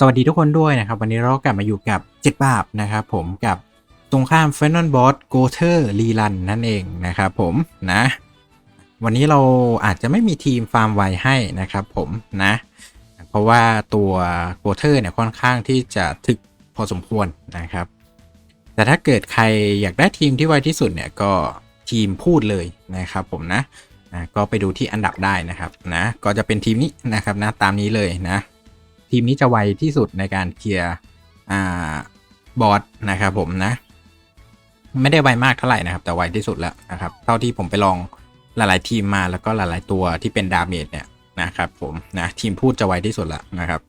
สวัสดีทุกคนด้วยนะครับ วันนี้เรากลับมาอยู่กับเจ็ดบาปนะครับผมกับตรงข้าม f i n a l Boss g o t e r รีลันนั่นเองนะครับผมนะ วันนี้เราอาจจะไม่มีทีมฟาร์มไวให้นะครับผมนะ เพราะว่าตัว g o t e r เนี่ยค่อนข้างที่จะถึกพอสมควรนะครับ แต่ถ้าเกิดใครอยากได้ทีมที่ไวที่สุดเนี่ยก็ทีมพูดเลยนะครับผมนะนะ ก็ไปดูที่อันดับได้นะครับนะ ก็จะเป็นทีมนี้นะครับนะตามนี้เลยนะ ทีมนี้จะไวที่สุดในการเคลียร์บอสนะครับผมนะ ไม่ได้ไวมากเท่าไหร่นะครับ แต่ไวที่สุดแล้วนะครับ เท่าที่ผมไปลองหลายๆทีมมาแล้วก็หลายๆตัวที่เป็นดาเมจเนี่ยนะครับผมนะทีมพูดจะไวที่สุดแล้วนะครับ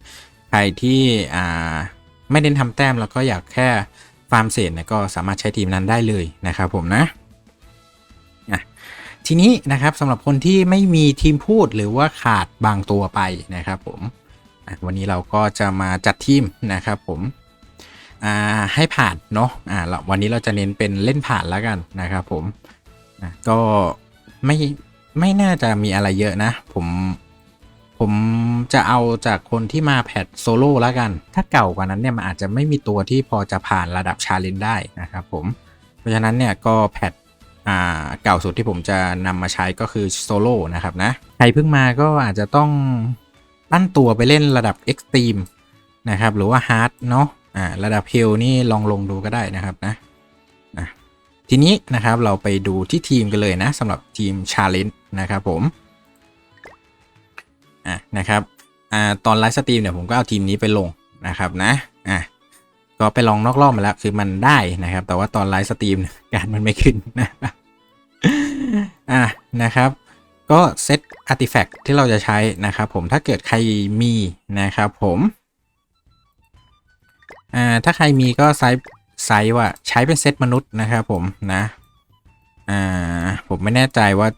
ใครที่อ่าไม่เน้นทำแต้มแล้วก็อยากแค่ฟาร์มเศษเนี่ยก็สามารถใช้ทีมนั้นได้เลยนะครับผมนะทีนี้นะครับสำหรับคนที่ไม่มีทีมพูดหรือว่าขาดบางตัวไปนะครับผม วันนี้เราก็จะมาจัดทีมนะครับผมให้ผ่านเนาะอ่าเราวันนี้เราจะเน้นเป็นเล่นผ่านแล้วกันนะครับผมก็ไม่ไม่น่าจะมีอะไรเยอะนะ ผมผมจะเอาจากคนที่มาแพทโซโล่แล้วกัน ถ้าเก่ากว่านั้นเนี่ยมันอาจจะไม่มีตัวที่พอจะผ่านระดับชาเลนจ์ได้นะครับผม เพราะฉะนั้นเนี่ยก็แพทเก่าสุดที่ผมจะนำมาใช้ก็คือโซโล่นะครับนะ ใครเพิ่งมาก็อาจจะต้อง ตั้นตัวไปเล่นระดับ Extreme นะครับ หรือว่า Hard เนาะอ่าระดับ h e l นี่ลองลงดูก็ได้นะครับนะนะทีนี้นะครับเราไปดูที่ทีมกันเลยนะสำหรับทีม Challenge นะครับผมอะนะครับอ่าตอนไลฟ์สตรีมเนี่ยผมก็เอาทีมนี้ไปลงนะครับนะอะก็ไปลองนอกรอบมาแล้วคือมันได้นะครับ แต่ว่าตอนไลฟ์สตรีมการมันไม่ขึ้นนะอะนะครับ ก็เซตอาร์ติแฟกต์ที่เราจะใช้นะครับผมถ้าเกิดใครมีนะครับผมอ่าถ้าใครมีก็ไซส์ไซส์ว่าใช้เป็นเซตมนุษย์นะครับผมนะอ่าผมไม่แน่ใจว่า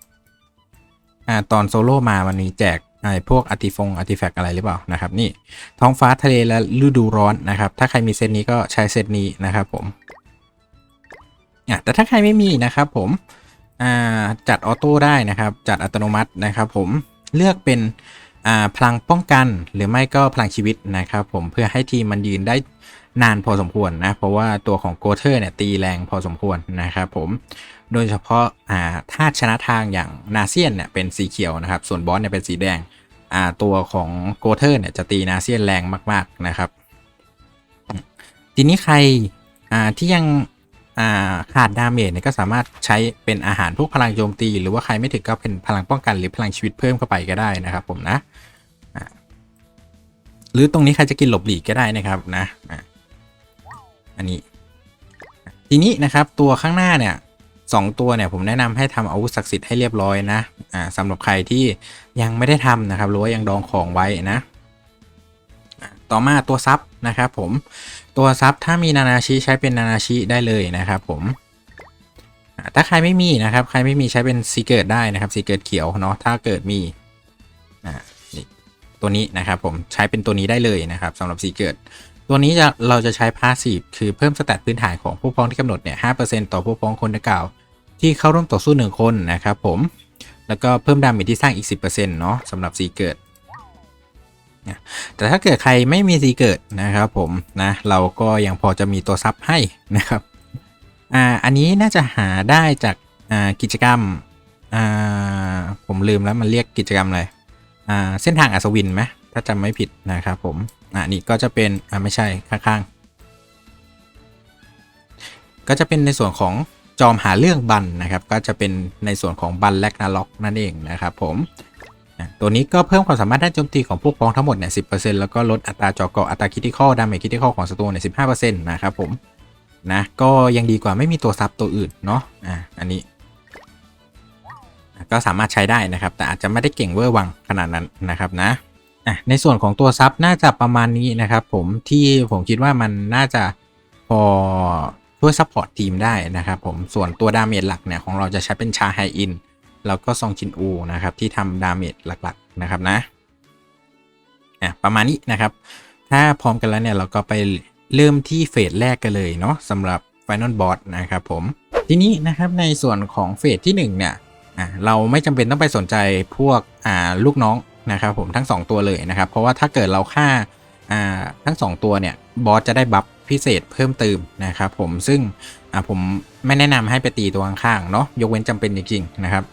อ่าตอนโซโล่มามันมีแจกไอ้พวกอาร์ติฟงอาร์ติแฟกอะไรหรือเปล่านะครับนี่ท้องฟ้าทะเลและฤดูร้อนนะครับถ้าใครมีเซตนี้ก็ใช้เซตนี้นะครับผมอะแต่ถ้าใครไม่มีนะครับผม จัดออโต้ได้นะครับ จัดอัตโนมัตินะครับ ผมเลือกเป็นพลังป้องกันหรือไม่ก็พลังชีวิตนะครับผมเพื่อให้ทีมมันยืนได้นานพอสมควรนะเพราะว่าตัวของโกเทอร์เนี่ยตีแรงพอสมควรนะครับผมโดยเฉพาะธาตุชนะทางอย่างนาเซียนเนี่ยเป็นสีเขียวนะครับ ส่วนบอสเนี่ยเป็นสีแดงตัวของโกเทอร์เนี่ยจะตีนาเซียนแรงมาก ๆนะครับ ทีนี้ใครที่ยัง ขาดดาเมจเนี่ยก็สามารถใช้เป็นอาหารพวกพลังโจมตี หรือว่าใครไม่ถึงก็เป็นพลังป้องกันหรือพลังชีวิตเพิ่มเข้าไปก็ได้นะครับผมนะ หรือตรงนี้ใครจะกินหลบหลีกก็ได้นะครับนะอันนี้ ทีนี้นะครับตัวข้างหน้าเนี่ยสองตัวเนี่ยผมแนะนำให้ทำอาวุธศักดิ์สิทธิ์ให้เรียบร้อยนะอ่าสำหรับใครที่ยังไม่ได้ทำนะครับหรือว่ายังดองของไว้นะ ต่อมาตัวซับนะครับผม ตัวซับถ้ามีนานาชิใช้เป็นนานาชิได้เลยนะครับผมถ้าใครไม่มีนะครับ ใครไม่มีใช้เป็นซีเกิดได้นะครับซีเกิดเขียวเนาะถ้าเกิดมีนี่ตัวนี้นะครับผมใช้เป็นตัวนี้ได้เลยนะครับสำหรับซีเกิดตัวนี้จะเราจะใช้พาสซีฟคือเพิ่มสแตทพื้นฐานของผู้พ้องที่กำหนดเนี่ยห้าเปอร์เซ็นต์ต่อผู้พ้องคนดังกล่าว ที่เข้าร่วมต่อสู้หนึ่งคนนะครับผมแล้วก็เพิ่มดาเมจที่สร้างอีก 10%เนาะสำหรับซีเกิ ดแต่ถ้าเกิดใครไม่มีสีเกิดนะครับผมนะเราก็ยังพอจะมีตัวซับให้นะครับอ่าอันนี้น่าจะหาได้จากอ่ากิจกรรมอ่าผมลืมแล้วมันเรียกกิจกรรมอะไรอ่าเส้นทางอัศวินไหมถ้าจำไม่ผิดนะครับผมอ่านี่ก็จะเป็นอ่าไม่ใช่ข้างๆ ก็จะเป็นในส่วนของจอมหาเรื่องบันนะครับ ก็จะเป็นในส่วนของบันแลกนาล็อกนั่นเองนะครับผม ตัวนี้ก็เพิ่มความสามารถด้านโจมตีของผู้ป้องทั้งหมดเนี่ยสิแล้วก็ลดอัตราจอเกาะอัตราคิติคอลดาเมจคิติคอลของศัตรูเนี่ยสินะครับผมนะก็ยังดีกว่าไม่มีตัวซับตัวอื่นเนาะอ่าอันนี้ ก็สามารถใช้ได้นะครับ แต่อาจจะไม่ได้เก่งเวอร์วังขนาดนั้นนะครับนะอะในส่วนของตัวซับน่าจะประมาณนี้นะครับผมที่ผมคิดว่ามันน่าจะพอช่วยซัพพอร์ตทีมได้นะครับผมส่วนตัวดาเมจหลักเนี่ยของเราจะใช้เป็นชาไฮอิน แล้วก็ซองจินอูนะครับที่ทำดาเมจหลักๆนะครับนะอะประมาณนี้นะครับ ถ้าพร้อมกันแล้วเนี่ยเราก็ไปเริ่มที่เฟสแรกกันเลยเนาะสำหรับ Final Boss นะครับผมทีนี้นะครับในส่วนของเฟสที่1เนี่ยอะเราไม่จำเป็นต้องไปสนใจพวกอ่าลูกน้องนะครับผมทั้ง 2 ตัวเลยนะครับ เพราะว่าถ้าเกิดเราฆ่าอ่าทั้งสองตัวเนี่ยบอสจะได้บัฟพิเศษเพิ่มเติมนะครับผมซึ่งอ่าผมไม่แนะนำให้ไปตีตัวข้างๆเนาะยกเว้นจำเป็นจริงๆนะครับ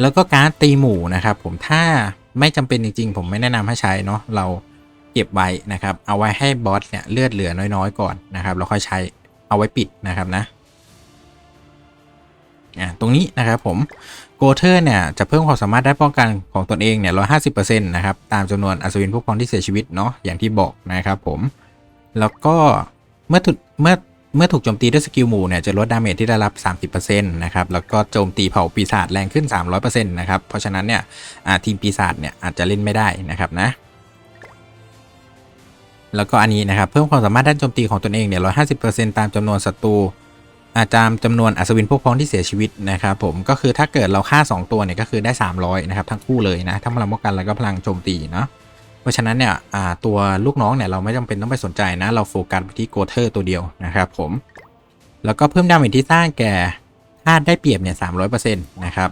แล้วก็การดตีหมู่นะครับ ผมถ้าไม่จำเป็นจริง ๆ ผมไม่แนะนำให้ใช้เนาะเราเก็บไว้นะครับ เอาไว้ให้บอสเนี่ยเลือดเหลือน้อยๆ ก่อนนะครับแล้วค่อยใช้เอาไว้ปิดนะครับนะอ่าตรงนี้นะครับผมโกเทอร์เนี่ยจะเพิ่มความสามารถได้ป้องกันของตนเองเนี่ยร้อยห้าสิบเปอร์เซ็นต์นะครับตามจำนวนอัศวินผู้พ้องที่เสียชีวิตเนาะอย่างที่บอกนะครับผมแล้วก็เมื่อถูกเมื่อ เมื่อถูกโจมตีด้วยสกิลหมู่เนี่ยจะลดดาเมจที่ได้รับ 30%นะครับ แล้วก็โจมตีเผ่าปีศาจแรงขึ้น 300%นะครับ เพราะฉะนั้นเนี่ยทีมปีศาจเนี่ยอาจจะเล่นไม่ได้นะครับนะ แล้วก็อันนี้นะครับ เพิ่มความสามารถด้านโจมตีของตนเองเนี่ย 150%ตามจำนวนศัตรูอาตามจำนวนอัศวินพวกพ้องที่เสียชีวิตนะครับผมก็คือถ้าเกิดเราฆ่า 2 ตัวเนี่ยก็คือได้ 300 นะครับทั้งคู่เลยนะทั้งพลังป้องกันแล้วก็พลังโจมตีเนาะ ราะฉะนั้นเนี่ยตัวลูกน้องเนี่ยเราไม่จำเป็นต้องไปสนใจนะ เราโฟกัสไปที่โกเทอร์ตัวเดียวนะครับผม แล้วก็เพิ่มดาเมจที่สร้างแก่ธาตุได้เปรียบเนี่ย300%นะครับ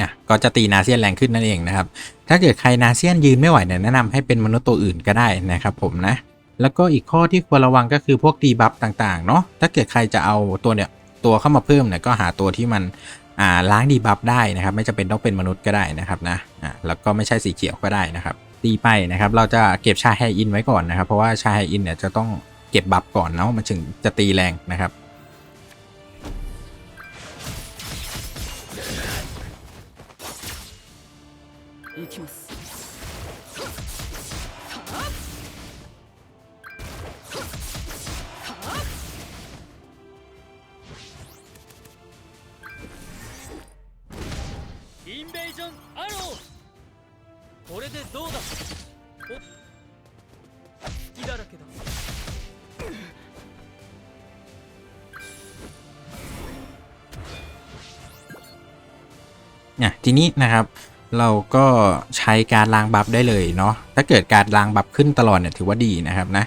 อะก็จะตีนาเซียนแรงขึ้นนั่นเองนะครับ ถ้าเกิดใครนาเซียนยืนไม่ไหวเนี่ยแนะนำให้เป็นมนุษย์ตัวอื่นก็ได้นะครับผมนะ แล้วก็อีกข้อที่ควรระวังก็คือพวกดีบัฟต่างๆเนาะ ถ้าเกิดใครจะเอาตัวเนี่ยตัวเข้ามาเพิ่มเนี่ยก็หาตัวที่มันอ่าล้างดีบัฟได้นะครับ ไม่จำเป็นต้องเป็นมนุษย์ก็ได้นะครับนะอ่าแล้วก็ไม่ใช่สีเขียวก็ได้นะครับตีไปนะครับ เราจะเก็บชาไฮอินไว้ก่อนนะครับ เพราะว่าชาไฮอินเนี่ยจะต้องเก็บบัฟก่อนเนาะ มันถึงจะตีแรงนะครับ 行きます ทีนี้นะครับ เราก็ใช้การล้างบัฟได้เลยเนาะถ้าเกิดการล้างบัฟขึ้นตลอดเนี่ยถือว่าดีนะครับนะ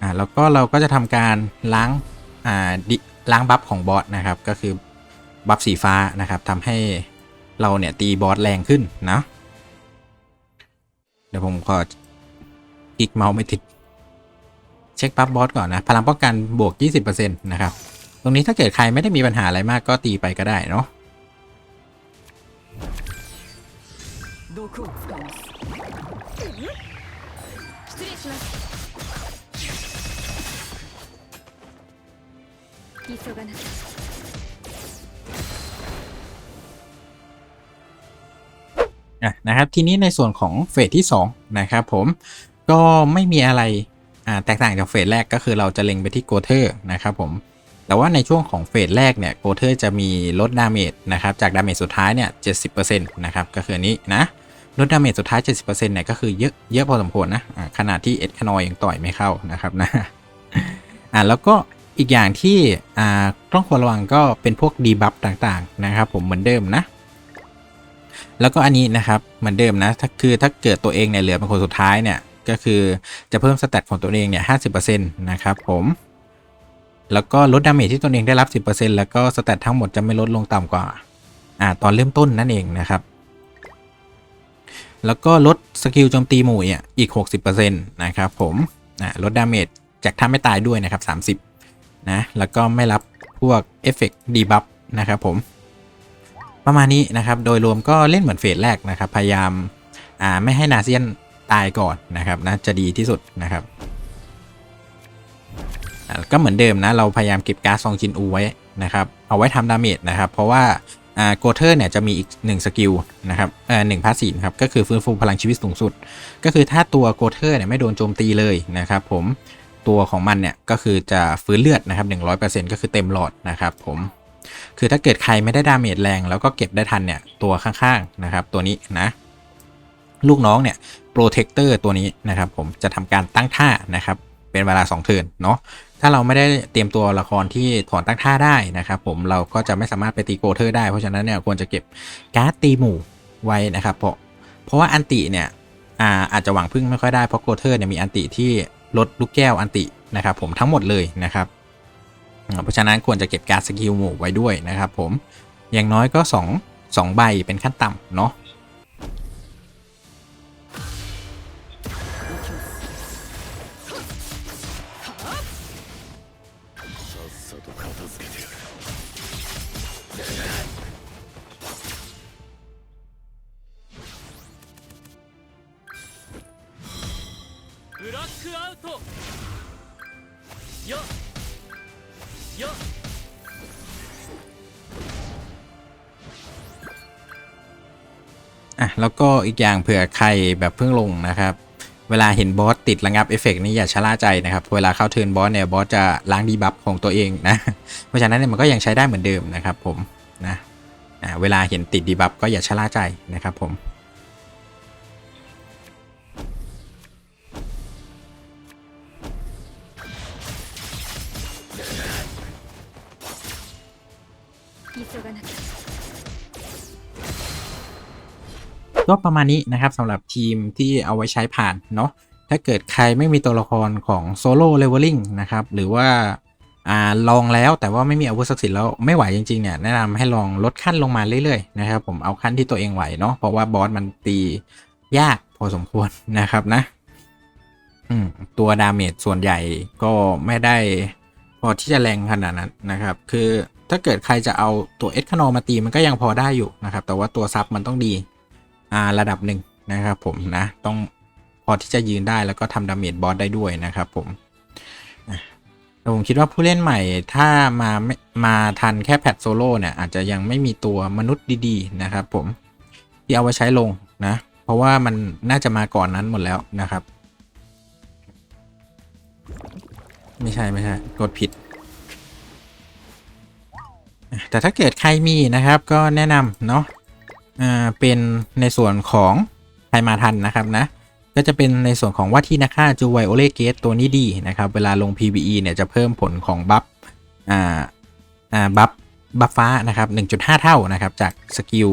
อ่าแล้วก็เราก็จะทำการล้างอ่าล้างบัฟของบอสนะครับ ก็คือบัฟสีฟ้านะครับทำให้เราเนี่ยตีบอสแรงขึ้นนะเดี๋ยวผมขอคลิกเมาส์ไม่ติด เช็คบัฟบอสก่อนนะ พลังป้องกันบวก 20%นะครับ ตรงนี้ถ้าเกิดใครไม่ได้มีปัญหาอะไรมากก็ตีไปก็ได้เนาะ 毒を使います失礼します急がなきゃ อ่ะนะครับทีนี้ในส่วนของเฟสที่ 2 นะครับผมก็ไม่มีอะไรอ่าแตกต่างจากเฟสแรกก็คือเราจะเล็งไปที่โกเทอร์นะครับผมแต่ว่าในช่วงของเฟสแรกเนี่ยโกเทอร์จะมีลดดาเมจนะครับจากดาเมจสุดท้ายเนี่ย70%นะครับก็คืออันนี้นะ ลดดาเมจสุดท้าย 70%เนี่ยก็คือเยอะเยอะพอสมควรนะขนาดที่เอ็ดคานอยยังต่อยไม่เข้านะครับนะอ่าแล้วก็อีกอย่างที่อ่าต้องควรระวังก็เป็นพวกดีบัฟต่างๆนะครับผมเหมือนเดิมนะ แล้วก็อันนี้นะครับเหมือนเดิมนะถ้าคือถ้าเกิดตัวเองเนี่ยเหลือเป็นคนสุดท้ายเนี่ยก็คือจะเพิ่มสแตทของตัวเองเนี่ยห้นะครับผมแล้วก็ลดดาเมจที่ตัวเองได้รับสิบเปอร์เซ็นต์แล้วก็สแตททั้งหมดจะไม่ลดลงต่ำกว่า อ่า ตอนเริ่มต้นนั่นเองนะครับ แล้วก็ลดสกิลโจมตีหมู่เนี่ยอีก 60%นะครับผมลดดาเมจจากถ้าไม่ตายด้วยนะครับ 30 นะ แล้วก็ไม่รับพวกเอฟเฟกต์ดีบัฟนะครับผม ประมาณนี้นะครับ โดยรวมก็เล่นเหมือนเฟสแรกนะครับ พยายามอ่าไม่ให้นาเซียนตายก่อนนะครับนะจะดีที่สุดนะครับ ก็เหมือนเดิมนะ เราพยายามเก็บการ์ดซองจินอูไว้นะครับ เอาไว้ทำดาเมจนะครับ เพราะว่า อ่าโกเทอร์เนี่ยจะมีอีก1สกิลนะครับเอ่อหนึ่งพาสซีฟครับก็คือฟื้นฟูพลังชีวิตสูงสุด ก็คือถ้าตัวโกเทอร์เนี่ยไม่โดนโจมตีเลยนะครับผมตัวของมันเนี่ยก็คือจะฟื้นเลือดนะครับ100%ก็คือเต็มหลอดนะครับผมคือถ้าเกิดใครไม่ได้ดาเมจแรง แล้วก็เก็บได้ทันเนี่ยตัวข้างๆนะครับตัวนี้นะ ลูกน้องเนี่ยโปรเทคเตอร์ตัวนี้นะครับผมจะทำการตั้งท่านะครับ เป็นเวลา2เทิร์นเนาะถ้าเราไม่ได้เตรียมตัวละครที่ถอนตั้งท่าได้นะครับผมเราก็จะไม่สามารถไปตีโกเทอร์ได้เพราะฉะนั้นเนี่ยควรจะเก็บการ์ดตีหมู่ไว้นะครับเพราะเพราะว่าอันติเนี่ยอาอาจจะหวังพึ่งไม่ค่อยได้เพราะโกเทอร์เนี่ยมีอันติที่ลดลูกแก้วอันตินะครับผมทั้งหมดเลยนะครับเพราะฉะนั้นควรจะเก็บการ์ดสกิลหมู่ไว้ด้วยนะครับผมอย่างน้อยก็ 2 2 ใบเป็นขั้นต่ำเนาะ クアウトよよ อ่ะแล้วก็อีกอย่างเผื่อใครแบบเพิ่งลงนะครับ เวลาเห็นบอสติดระงับเอฟเฟกต์นี่อย่าชะล่าใจนะครับ เวลาเข้าเทิร์นบอสเนี่ยบอสจะล้างดีบัฟของตัวเองนะ เพราะฉะนั้นเนี่ยมันก็ยังใช้ได้เหมือนเดิมนะครับผมนะอ่าเวลาเห็นติดดีบัฟก็อย่าชะล่าใจนะครับผม ก็ประมาณนี้นะครับสำหรับทีมที่เอาไว้ใช้ผ่านเนาะถ้าเกิดใครไม่มีตัวละครของโซโล่เลเวลลิ่งนะครับ หรือว่าอ่าลองแล้วแต่ว่าไม่มีอาวุธศักดิ์สิทธิ์แล้วไม่ไหวจริงๆเนี่ยแนะนำให้ลองลดขั้นลงมาเรื่อยๆนะครับผมเอาขั้นที่ตัวเองไหวเนาะเพราะว่าบอสมันตียากพอสมควรนะครับนะอืตัวดาเมจส่วนใหญ่ก็ไม่ได้พอที่จะแรงขนาดนั้นนะครับ คือถ้าเกิดใครจะเอาตัวเอสคานอมาตีมันก็ยังพอได้อยู่นะครับ แต่ว่าตัวซับมันต้องดี ระดับหนึ่งนะครับผมนะต้องพอที่จะยืนได้แล้วก็ทำดาเมจบอสได้ด้วยนะครับผมแต่ผมคิดว่าผู้เล่นใหม่ถ้ามาไม่มาทันแค่แพทโซโล่เนี่ยอาจจะยังไม่มีตัวมนุษย์ดีๆนะครับผมที่เอาไว้ใช้ลงนะ เพราะว่ามันน่าจะมาก่อนนั้นหมดแล้วนะครับ ไม่ใช่ไม่ใช่กดผิด แต่ถ้าเกิดใครมีนะครับก็แนะนำเนาะ อ่าเป็นในส่วนของไทมาทันนะครับนะก็จะเป็นในส่วนของว่าที่นักฆ่าจูไวโอเลเกตตัวนี้ดีนะครับเวลาลง PVE เนี่ยจะเพิ่มผลของบัฟอ่าอ่าบัฟบัฟฟ้านะครับ 1.5 เท่านะครับจากสกิล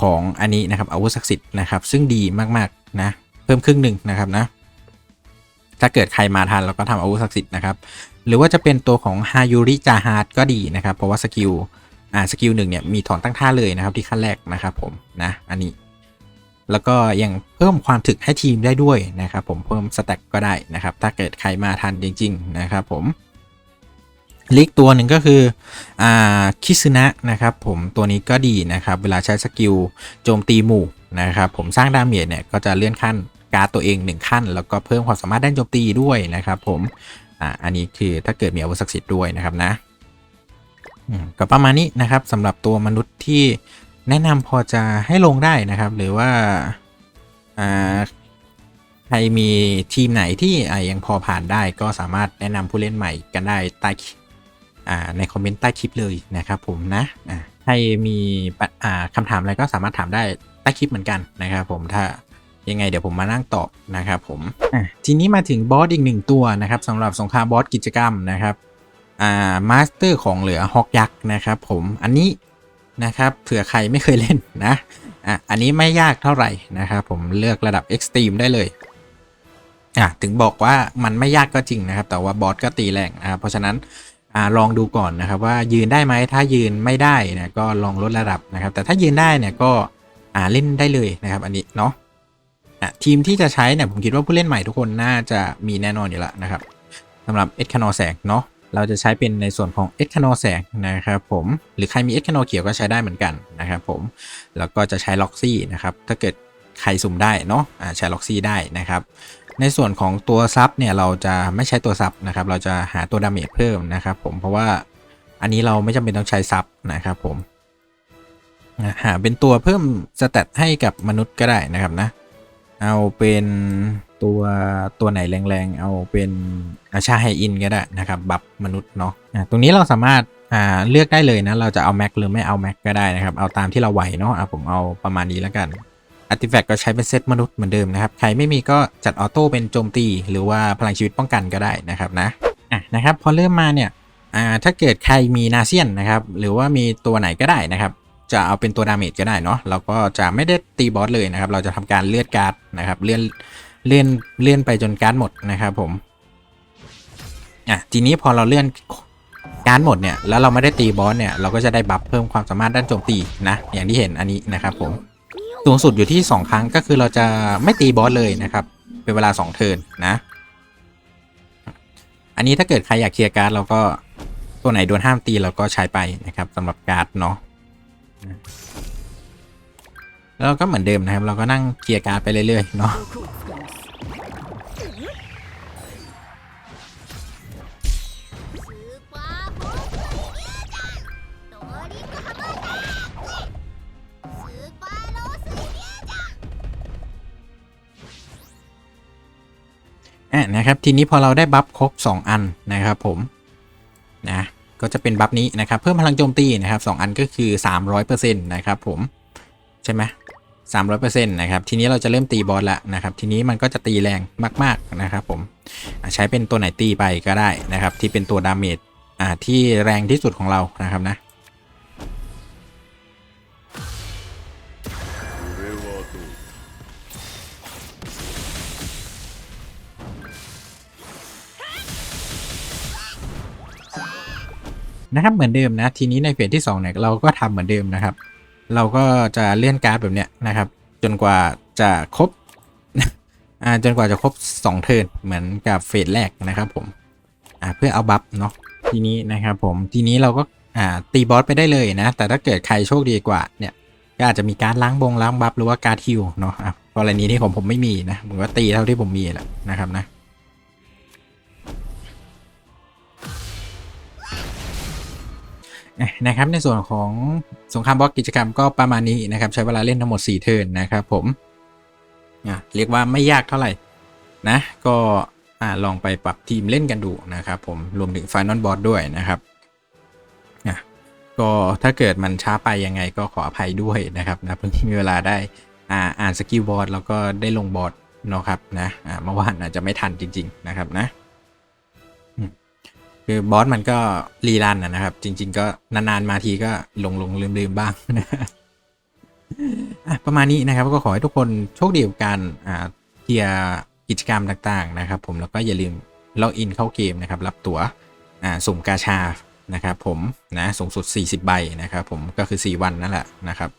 ของอันนี้นะครับอาวุธศักดิ์สิทธิ์นะครับซึ่งดีมากๆนะเพิ่มครึ่งหนึ่งนะครับนะถ้าเกิดใครมาทันเราก็ทำอาวุธศักดิ์สิทธิ์นะครับหรือว่าจะเป็นตัวของฮายูริจาฮาร์ดก็ดีนะครับ เพราะว่าสกิล อ่าสกิลหนึ่งเนี่ยมีถอนตั้งท่าเลยนะครับที่ขั้นแรกนะครับผมนะอันนี้ แล้วก็ยังเพิ่มความถึกให้ทีมได้ด้วยนะครับผมเพิ่มสแต็กก็ได้นะครับ ถ้าเกิดใครมาทันจริง ๆ นะครับผมลิกตัวหนึ่งก็คืออ่าคิซึนะนะครับผมตัวนี้ก็ดีนะครับ เวลาใช้สกิลโจมตีหมู่นะครับผมสร้างดาเมจเนี่ยก็จะเลื่อนขั้นการตัวเอง 1 ขั้น แล้วก็เพิ่มความสามารถด้านโจมตีด้วยนะครับผมอ่าอันนี้คือถ้าเกิดมีอาวุธศักดิ์สิทธิ์ด้วยนะครับนะ ก็ประมาณนี้นะครับสำหรับตัวมนุษย์ที่แนะนำพอจะให้ลงได้นะครับ หรือว่าใครมีทีมไหนที่ยังพอผ่านได้ก็สามารถแนะนำผู้เล่นใหม่กันได้ใต้ในคอมเมนต์ใต้คลิปเลยนะครับผมนะใครมีคำถามอะไรก็สามารถถามได้ใต้คลิปเหมือนกันนะครับผมถ้ายังไงเดี๋ยวผมมานั่งตอบนะครับผมทีนี้มาถึงบอสอีกหนึ่งตัวนะครับสำหรับสงครามบอสกิจกรรมนะครับ อ่ามาสเตอร์ของเหลือฮอกยักษ์นะครับผมอันนี้นะครับเผื่อใครไม่เคยเล่นนะอะอันนี้ไม่ยากเท่าไหร่นะครับผมเลือกระดับ Extreme ได้เลยอะถึงบอกว่ามันไม่ยากก็จริงนะครับ แต่ว่าบอสก็ตีแรงนะครับเพราะฉะนั้นอ่าลองดูก่อนนะครับว่ายืนได้ไหมถ้ายืนไม่ได้นี่ยก็ลองลดระดับนะครับ แต่ถ้ายืนได้เนี่ยก็อ่าเล่นได้เลยนะครับ อันนี้เนาะอะทีมที่จะใช้เนี่ยผมคิดว่าผู้เล่นใหม่ทุกคนน่าจะมีแน่นอนอยู่แล้วนะครับสำหรับเอ็ดคานอแสงเนาะ เราจะใช้เป็นในส่วนของเอ c ค n o แสงนะครับผม หรือใครมีเอ c ค n o เขียวก็ใช้ได้เหมือนกันนะครับผม แล้วก็จะใช้ล็อกซี่นะครับ ถ้าเกิดใครสุ่มได้เนาะอ่าใช้ล็อกซี่ได้นะครับ ในส่วนของตัวซับเนี่ยเราจะไม่ใช้ตัวซับนะครับ เราจะหาตัวดาเมจเพิ่มนะครับผม เพราะว่าอันนี้เราไม่จำเป็นต้องใช้ซับนะครับผม หาเป็นตัวเพิ่มสเตตให้กับมนุษย์ก็ได้นะครับนะ เอาเป็น ตัวตัวไหนแรงๆ เอาเป็นอาชาไฮอินก็ได้นะครับบัฟมนุษย์เนาะอะตรงนี้เราสามารถอ่าเลือกได้เลยนะ เราจะเอาแม็กหรือไม่เอาแม็กก็ได้นะครับ เอาตามที่เราไหวเนาะอะผมเอาประมาณนี้แล้วกันอาร์ติแฟกต์ก็ใช้เป็นเซตมนุษย์เหมือนเดิมนะครับ ใครไม่มีก็จัดออโต้เป็นโจมตี หรือว่าพลังชีวิตป้องกันก็ได้นะครับนะอะนะครับพอเริ่มมาเนี่ยอ่าถ้าเกิดใครมีนาเซียนนะครับ หรือว่ามีตัวไหนก็ได้นะครับจะเอาเป็นตัวดาเมจก็ได้เนาะเราก็จะไม่ได้ตีบอสเลยนะครับ เราจะทำการเลือดการ์ดนะครับ เลื่อน เลื่อนเลื่อนไปจนการ์ดหมดนะครับผมอะทีนี้พอเราเลื่อนการ์ดหมดเนี่ยแล้วเราไม่ได้ตีบอสเนี่ยเราก็จะได้บัฟเพิ่มความสามารถด้านโจมตีนะอย่างที่เห็นอันนี้นะครับผมสูงสุดอยู่ที่ 2 ครั้งก็คือเราจะไม่ตีบอสเลยนะครับ เป็นเวลา 2 เทิร์นนะ อันนี้ถ้าเกิดใครอยากเคลียร์การ์ดเราก็ตัวไหนโดนห้ามตีเราก็ใช้ไปนะครับสำหรับการ์ดเนาะแล้วก็เหมือนเดิมนะครับ เราก็นั่งเคลียร์การ์ดไปเรื่อยๆเนาะ อะนะครับทีนี้พอเราได้บัฟครบ 2 อันนะครับผมนะก็จะเป็นบัฟนี้นะครับเพิ่มพลังโจมตีนะครับ2อันก็คือ 300%นะครับผมใช่ไหม300%นะครับทีนี้เราจะเริ่มตีบอสละนะครับทีนี้มันก็จะตีแรงมาก ๆนะครับผมใช้เป็นตัวไหนตีไปก็ได้นะครับที่เป็นตัวดาเมจอ่าที่แรงที่สุดของเรานะครับนะ นะครับเหมือนเดิมนะ ทีนี้ในเฟสที่2เนี่ยเราก็ทำเหมือนเดิมนะครับ เราก็จะเลื่อนการ์ดแบบเนี้ยนะครับ จนกว่าจะครบอ่าจนกว่าจะครบ 2 เทิร์นเหมือนกับเฟสแรกนะครับผมอ่าเพื่อเอาบัฟเนาะทีนี้นะครับผมทีนี้เราก็อ่าตีบอสไปได้เลยนะ แต่ถ้าเกิดใครโชคดีกว่าเนี่ยก็อาจจะมีการล้างบงล้างบัฟหรือว่าการดฮิวเนาะอะกรณีนี้ของผมไม่มีนะผมก็ตีเท่าที่ผมมีแหละนะครับนะ นะครับในส่วนของสงครามบล็อกกิจกรรมก็ประมาณนี้นะครับ ใช้เวลาเล่นทั้งหมด 4 เทิร์นนะครับผมอะเรียกว่าไม่ยากเท่าไหร่นะ ก็ลองไปปรับทีมเล่นกันดูนะครับผมรวมถึง Final Boss ด้วยนะครับอะก็ถ้าเกิดมันช้าไปยังไงก็ขออภัยด้วยนะครับนะเพิ่งมีเวลาได้อ่าอานสกิลบอร์ดแล้วก็ได้ลงบอร์ดเนาะครับนะเมื่อวานอาจจะไม่ทันจริง ๆ นะครับนะ คือบอสมันก็รีรันนะนะครับ จริง ๆ ก็นานๆมาทีก็หลงหลงลืมลืมๆบ้างนะประมาณนี้นะครับก็ขอให้ทุกคนโชคดีกับการอ่าเคลียร์กิจกรรมต่างๆนะครับ ผมแล้วก็อย่าลืมล็อกอินเข้าเกมนะครับ รับตั๋วอ่าสุ่มกาชานะครับผมนะสูงสุด 40 ใบนะครับ ผมก็คือ 4 วันนั่นแหละนะครับ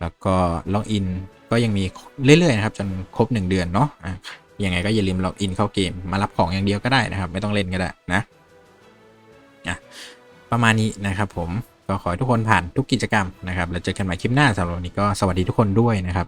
แล้วก็ล็อกอินก็ยังมีเรื่อยๆนะครับจนครบ 1 เดือนเนาะอะยังไงก็อย่าลืมล็อกอินเข้าเกมมารับของอย่างเดียวก็ได้นะครับ ไม่ต้องเล่นก็ได้นะ นะประมาณนี้นะครับผมก็ขอให้ทุกคนผ่านทุกกิจกรรมนะครับแล้วเจอกันใหม่คลิปหน้าสำหรับวันนี้ก็สวัสดีทุกคนด้วยนะครับ